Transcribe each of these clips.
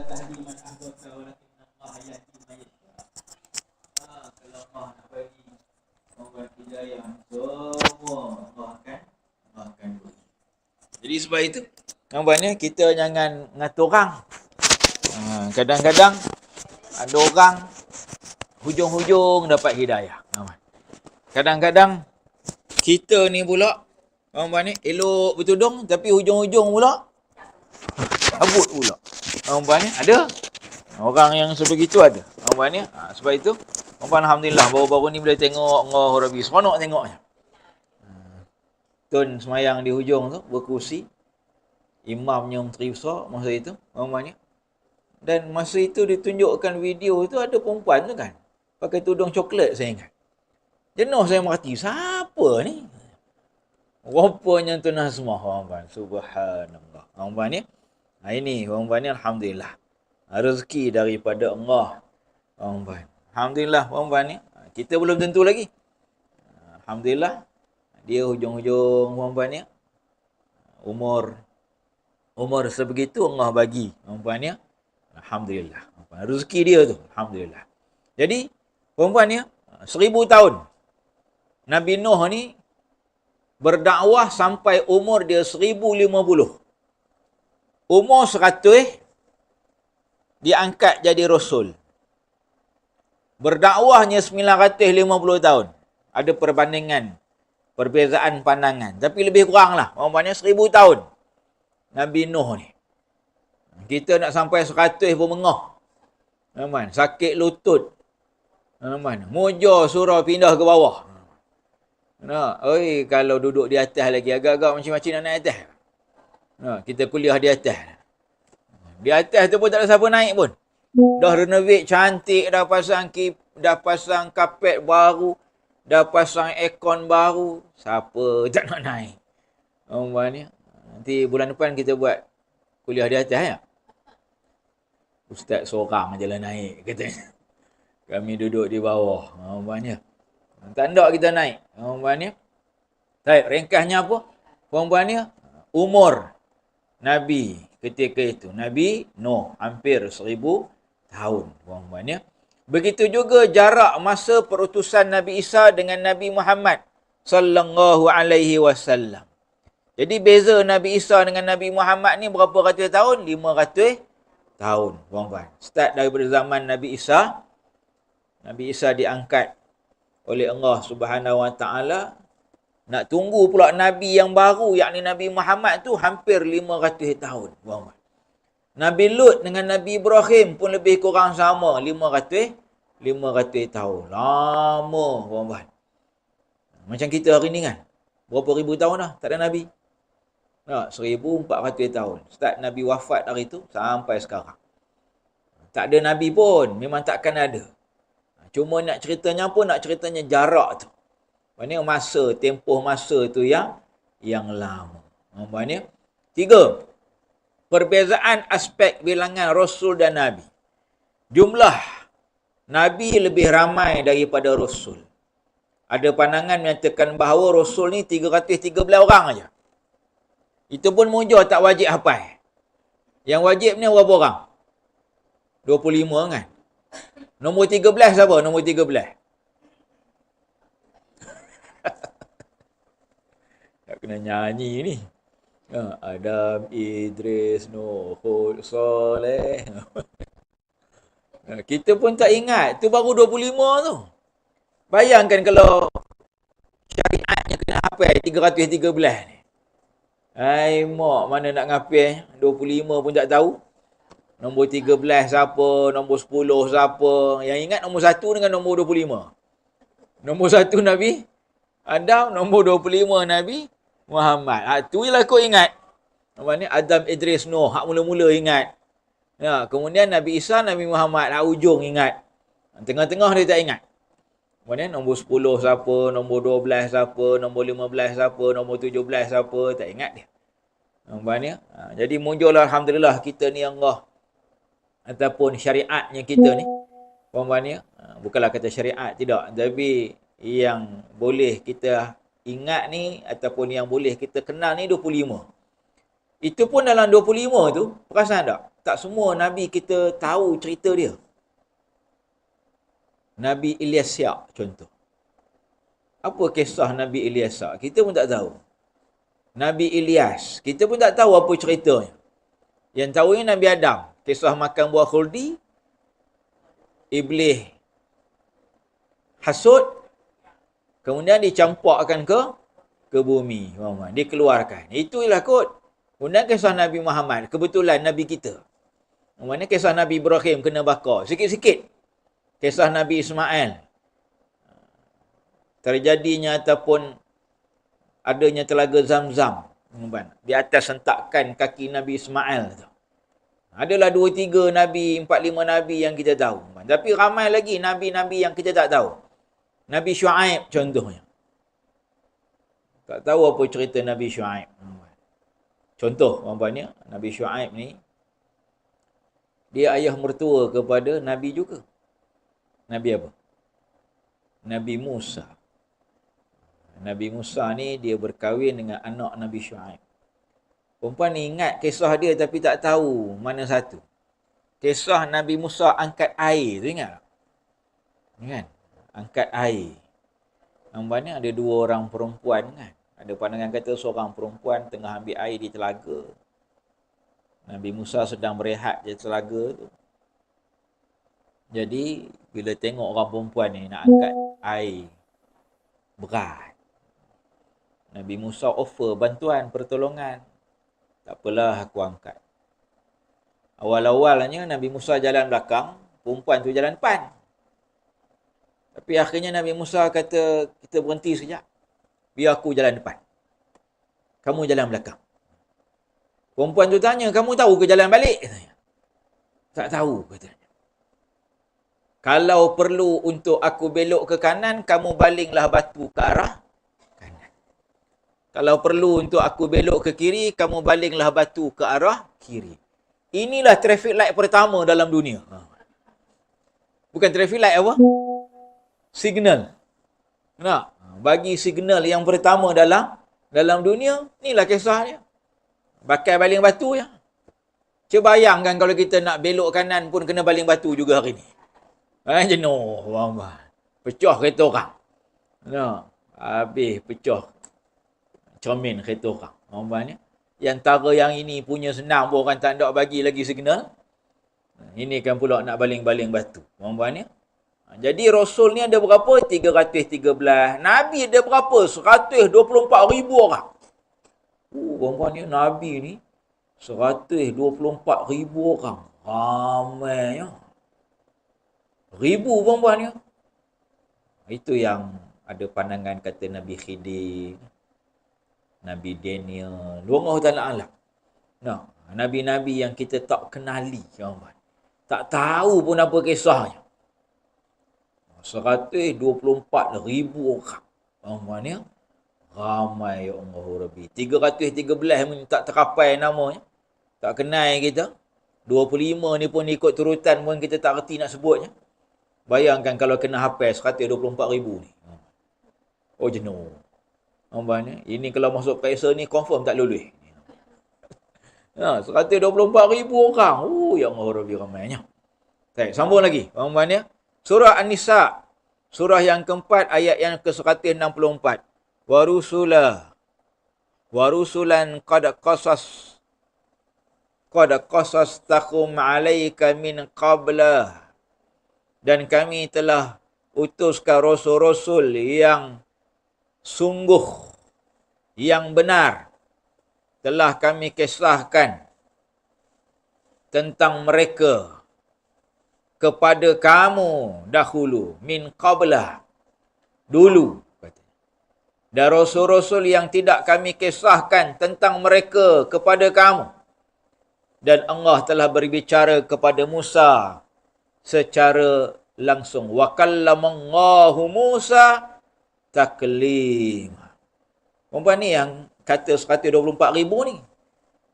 tahdi man ahbabta walakin Allah yahdi man yasha. Ha, kalau Allah nak bagi orang hidayah semua Allah akan Allah akan. Jadi sebab itu Nampaknya kita jangan ngatur orang. Ha, kadang-kadang ada orang hujung-hujung dapat hidayah. Kadang-kadang kita ni pula Nampak ni elok bertudung tapi hujung-hujung pula cabut pula. Nampak ni ada. Orang yang sebegitu ada. Nampak ni ha, sebab itu nampak alhamdulillah baru-baru ni boleh tengok Allah Rabbi seronok tengoknya. Ha, tun semayang di hujung tu berkursi imamnya menteri besar masa itu mamanya dan masa itu ditunjukkan video itu ada perempuan tu kan pakai tudung coklat saya ingat. Jenuh saya merhati siapa ni? Rupanya tu semua orang subhanallah. Orang ni ha, ini orang ni alhamdulillah. Rezeki daripada Allah. Orang alhamdulillah orang ni kita belum tentu lagi. Alhamdulillah dia hujung-hujung orang ni umur umur sebegitu Allah bagi perempuan ya alhamdulillah. Rezeki dia tu alhamdulillah. Jadi perempuan ya seribu tahun. Nabi Nuh ni berdakwah sampai umur dia seribu lima puluh umur seratus diangkat jadi rasul berdakwahnya sembilan ratus lima puluh tahun ada perbandingan perbezaan pandangan tapi lebih kurang lah perempuannya seribu tahun Nabi Nuh ni. Kita nak sampai seratus pun mengah. Aman. Sakit lutut. Aman. Muja surah pindah ke bawah. Nah, oi kalau duduk di atas lagi agak-agak macam-macam nak naik atas. Nah, kita kuliah di atas. Di atas tu pun tak ada siapa naik pun. Dah renovate cantik, dah pasang kip, dah pasang kapet baru, dah pasang aircon baru. Siapa tak nak naik? Orang ni, Nanti bulan depan kita buat kuliah di atas ya. Ustaz seorang je lah naik katanya. Kami duduk di bawah. Perempuannya. Tak nak kita naik. Perempuannya. Baik, ringkasnya apa? Perempuannya. Umur Nabi ketika itu. Nabi Nuh. Hampir seribu tahun. Perempuannya. Begitu juga jarak masa perutusan Nabi Isa dengan Nabi Muhammad sallallahu alaihi wasallam. Jadi beza Nabi Isa dengan Nabi Muhammad ni berapa ratus tahun? Lima ratus tahun. Puan-puan. Start daripada zaman Nabi Isa. Nabi Isa diangkat oleh Allah Subhanahu Wa Taala. Nak tunggu pula Nabi yang baru, yakni Nabi Muhammad tu hampir lima ratus tahun. Puan-puan. Nabi Lut dengan Nabi Ibrahim pun lebih kurang sama. Lima ratus, lima ratus tahun. Lama, puan-puan. Macam kita hari ni kan. Berapa ribu tahun dah tak ada Nabi. Tak, 1400 tahun. Start Nabi wafat hari itu sampai sekarang. Tak ada Nabi pun. Memang takkan ada. Cuma nak ceritanya pun nak ceritanya jarak tu. Maksudnya masa, tempoh masa tu yang yang lama. Maksudnya, tiga. Perbezaan aspek bilangan Rasul dan Nabi. Jumlah Nabi lebih ramai daripada Rasul. Ada pandangan menyatakan bahawa Rasul ni 313 orang aja. Itu pun mujur tak wajib hafal. Yang wajib ni berapa orang? 25 kan? Nombor 13 siapa? Nombor 13. Kena nyanyi ni. Ha, Adam, Idris, Nuh, Hud, Soleh. Ha, kita pun tak ingat. Tu baru 25 tu. Bayangkan kalau syariatnya kena apa 313 ni. Hai mak, mana nak ngapih? 25 pun tak tahu. Nombor 13 siapa, nombor 10 siapa. Yang ingat nombor 1 dengan nombor 25. Nombor 1 Nabi Adam, nombor 25 Nabi Muhammad. Ha, tu kau ingat. Apa ni? Adam, Idris, Nuh. Hak mula-mula ingat. Ya, kemudian Nabi Isa, Nabi Muhammad. Hak ujung ingat. Tengah-tengah dia tak ingat. Kemudian nombor 10 siapa, nombor 12 siapa, nombor 15 siapa, nombor 17 siapa, tak ingat dia. Nampaknya. Ha, jadi muncullah Alhamdulillah kita ni Allah ataupun syariatnya kita ni. Nampaknya. Ha, bukanlah kata syariat, tidak. Tapi yang boleh kita ingat ni ataupun yang boleh kita kenal ni 25. Itu pun dalam 25 tu, perasan tak? tak semua Nabi kita tahu cerita dia. Nabi Ilyasya contoh. Apa kisah Nabi Ilyasya? Kita pun tak tahu. Nabi Ilyas, kita pun tak tahu apa ceritanya. Yang tahu ni Nabi Adam. Kisah makan buah khuldi. Iblis hasut. Kemudian dicampakkan ke ke bumi. Dikeluarkan. Itulah kot. Kemudian kisah Nabi Muhammad. Kebetulan Nabi kita. Mana kisah Nabi Ibrahim kena bakar. Sikit-sikit. Kisah Nabi Ismail. Terjadinya ataupun adanya telaga zam-zam. Di atas sentakan kaki Nabi Ismail tu. Adalah dua tiga Nabi, empat lima Nabi yang kita tahu. Tapi ramai lagi Nabi-Nabi yang kita tak tahu. Nabi Shu'aib contohnya. Tak tahu apa cerita Nabi Shu'aib. Contoh, puan Nabi Shu'aib ni, dia ayah mertua kepada Nabi juga. Nabi apa? Nabi Musa. Nabi Musa ni dia berkahwin dengan anak Nabi Shu'aib. Perempuan ni ingat kisah dia tapi tak tahu mana satu. Kisah Nabi Musa angkat air tu ingat tak? Kan? Angkat air. Nampaknya ada dua orang perempuan kan. Ada pandangan kata seorang perempuan tengah ambil air di telaga. Nabi Musa sedang berehat di telaga tu. Jadi bila tengok orang perempuan ni nak angkat air berat. Nabi Musa offer bantuan pertolongan. Tak apalah aku angkat. Awal-awalnya Nabi Musa jalan belakang, perempuan tu jalan depan. Tapi akhirnya Nabi Musa kata, kita berhenti sekejap. Biar aku jalan depan. Kamu jalan belakang. Perempuan tu tanya, kamu tahu ke jalan balik? Tak tahu katanya. Kalau perlu untuk aku belok ke kanan, kamu balinglah batu ke arah kalau perlu untuk aku belok ke kiri, kamu balinglah batu ke arah kiri. Inilah traffic light pertama dalam dunia. Ha. Bukan traffic light apa? Signal. Nak? Bagi signal yang pertama dalam dalam dunia, inilah kisahnya. Pakai baling batu ya. Cuba bayangkan kalau kita nak belok kanan pun kena baling batu juga hari ni. Eh, jenuh. Pecah kereta orang. Nak? Habis pecah cermin kereta orang. Orang Yang tara yang ini punya senang pun orang tak nak bagi lagi signal. Ini kan pula nak baling-baling batu. Orang ni. Jadi Rasul ni ada berapa? 313. Nabi ada berapa? 124 ribu orang. Uh, orang ni Nabi ni 124 ribu orang. Ramai ya. Ribu perempuan ni. Itu yang ada pandangan kata Nabi Khidir. Nabi Daniel, Allah Ta'ala alam. Nah, Nabi-Nabi yang kita tak kenali. Kawan. Tak tahu pun apa kisahnya. 124 ribu orang. Kawan ya. Ramai ya Allah Rabbi. 313 pun tak tercapai namanya. Tak kenal kita. 25 ni pun ikut turutan pun kita tak reti nak sebutnya. Bayangkan kalau kena hafal 124 ribu ni. Oh jenuh. Nampak ni? Ini kalau masuk PESA ni confirm tak lulus. Ha, 124 ribu orang. Oh, yang Allah Rabbi ramainya. Baik, sambung lagi. Nampak ni? Surah An-Nisa. Surah yang keempat, ayat yang ke-164. Warusula. Warusulan qad qasas. Qad qasas takum alaika min qabla. Dan kami telah utuskan rasul-rasul yang sungguh yang benar telah kami kisahkan tentang mereka kepada kamu dahulu min qablah dulu dan rasul-rasul yang tidak kami kisahkan tentang mereka kepada kamu dan Allah telah berbicara kepada Musa secara langsung wa kallamallahu Musa taklim. Perempuan ni yang kata 124 ribu ni.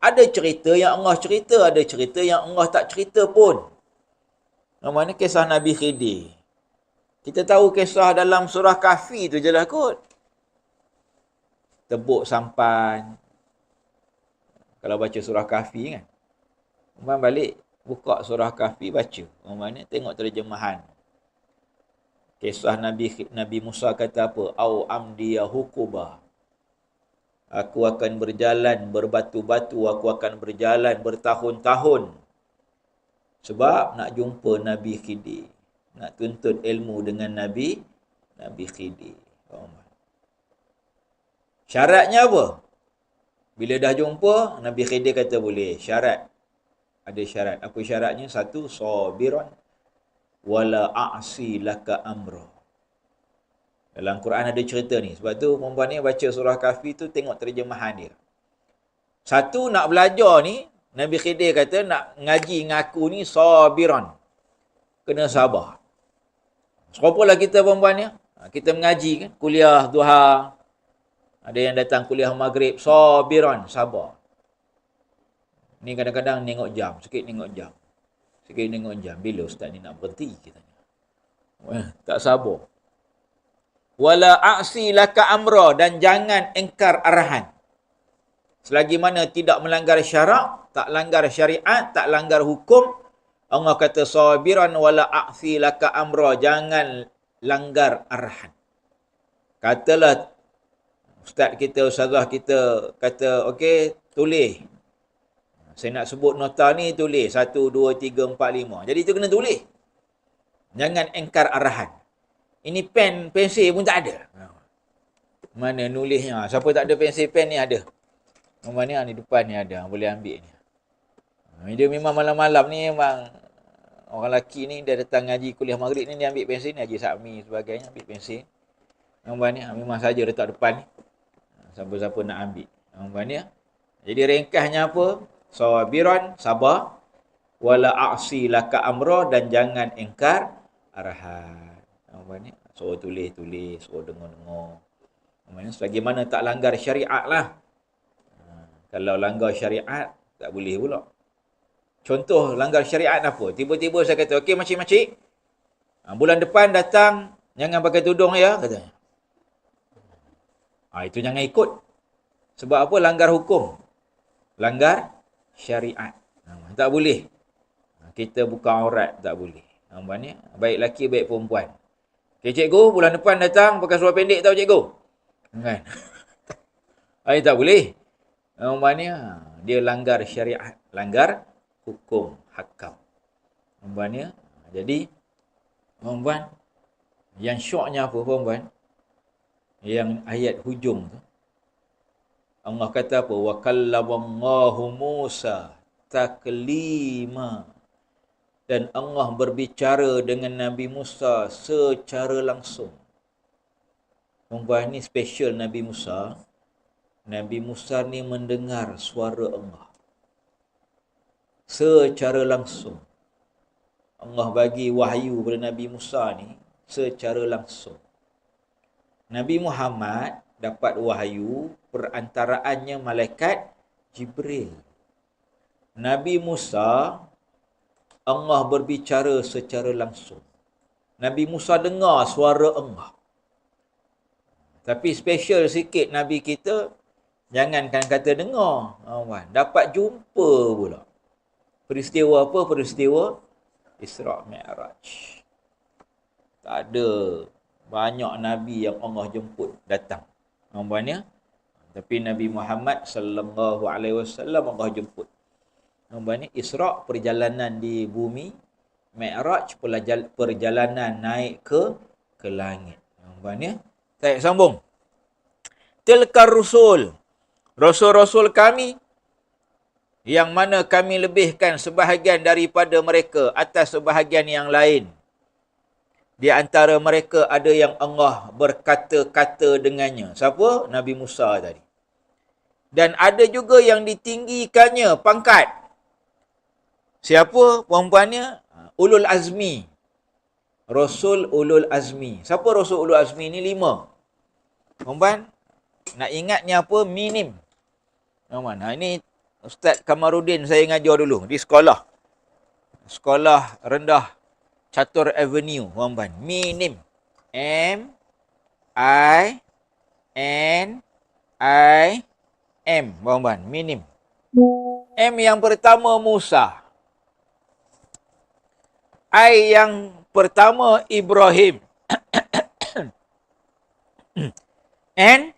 Ada cerita yang Allah cerita, ada cerita yang Allah tak cerita pun. Nama ni kisah Nabi Khidir. Kita tahu kisah dalam surah kafi tu je lah kot. Tebuk sampan. Kalau baca surah kafi kan. Puan balik, buka surah kahfi, baca. Puan tengok terjemahan. Kisah Nabi Nabi Musa kata apa? Au amdiya hukuba. Aku akan berjalan berbatu-batu, aku akan berjalan bertahun-tahun. Sebab nak jumpa Nabi Khidir. Nak tuntut ilmu dengan Nabi Nabi Khidir. Syaratnya apa? Bila dah jumpa, Nabi Khidir kata boleh. Syarat. Ada syarat. Apa syaratnya? Satu, sabiran wala a'si laka amra. Dalam Quran ada cerita ni. Sebab tu perempuan ni baca surah kahfi tu tengok terjemahan dia. Satu nak belajar ni, Nabi Khidir kata nak ngaji dengan aku ni sabiran. Kena sabar. Serupalah kita perempuan ni. Ha, kita mengaji kan, kuliah duha. Ada yang datang kuliah maghrib, sabiran, sabar. Ni kadang-kadang tengok jam, sikit tengok jam. Sikit tengok jam. Bila ustaz ni nak berhenti kita Eh, tak sabar. Wala aksi laka amra dan jangan engkar arahan. Selagi mana tidak melanggar syarak, tak langgar syariat, tak langgar hukum, Allah kata sabiran wala aksi laka amra, jangan langgar arahan. Katalah ustaz kita, ustazah kita kata, okey, tulis saya nak sebut nota ni tulis. Satu, dua, tiga, empat, lima. Jadi itu kena tulis. Jangan engkar arahan. Ini pen, pensel pun tak ada. Mana nulisnya? Siapa tak ada pensel, pen ni ada. Nombor ni, ni depan ni ada. Boleh ambil ni. Dia memang malam-malam ni memang orang lelaki ni dia datang ngaji kuliah maghrib ni dia ambil pensel ni Haji Sakmi sebagainya ambil pensel. Nombor ni memang saja letak depan ni. Siapa-siapa nak ambil. Nombor ni. Jadi ringkasnya apa? sabiran sabar wala a'si laka amra dan jangan engkar arahan. Apa ni? So tulis tulis, so dengar dengar. Maksudnya sebagaimana tak langgar syariat lah. Ha, kalau langgar syariat, tak boleh pula. Contoh langgar syariat apa? Tiba-tiba saya kata, okey makcik-makcik. Ha, bulan depan datang, jangan pakai tudung ya, katanya. Ha, itu jangan ikut. Sebab apa? Langgar hukum. Langgar syariat. Tak boleh. Kita buka aurat, tak boleh. Nampak Baik lelaki, baik perempuan. Okay, cikgu, bulan depan datang pakai seluar pendek tau cikgu. Kan? Ini tak boleh. Nampak Dia langgar syariat. Langgar hukum hakam. Nampak Jadi, perempuan, yang syoknya apa perempuan? Yang ayat hujung tu. Allah kata apa? Wa kallamallahu Musa taklima. Dan Allah berbicara dengan Nabi Musa secara langsung. Perempuan ni special Nabi Musa. Nabi Musa ni mendengar suara Allah. Secara langsung. Allah bagi wahyu kepada Nabi Musa ni secara langsung. Nabi Muhammad dapat wahyu perantaraannya malaikat Jibril. Nabi Musa Allah berbicara secara langsung. Nabi Musa dengar suara Allah. Tapi special sikit Nabi kita jangankan kata dengar, awan, dapat jumpa pula. Peristiwa apa? Peristiwa Isra Mi'raj. Tak ada banyak nabi yang Allah jemput datang. Nombornya tapi Nabi Muhammad sallallahu alaihi wasallam Allah jemput. Nombornya Isra perjalanan di bumi, Mi'raj perjalanan naik ke ke langit. Nombornya saya sambung. Tilkar rusul. Rasul-rasul kami yang mana kami lebihkan sebahagian daripada mereka atas sebahagian yang lain. Di antara mereka ada yang Allah berkata-kata dengannya. Siapa? Nabi Musa tadi. Dan ada juga yang ditinggikannya pangkat. Siapa perempuannya? Ulul Azmi. Rasul Ulul Azmi. Siapa Rasul Ulul Azmi ni? Lima. Perempuan? Nak ingatnya apa? Minim. Perempuan. Ha, ini Ustaz Kamarudin saya ngajar dulu di sekolah. Sekolah rendah Catur Avenue, tuan-tuan. Minim. M I N I M, tuan-tuan. Minim. M yang pertama Musa. ai yang pertama Ibrahim. And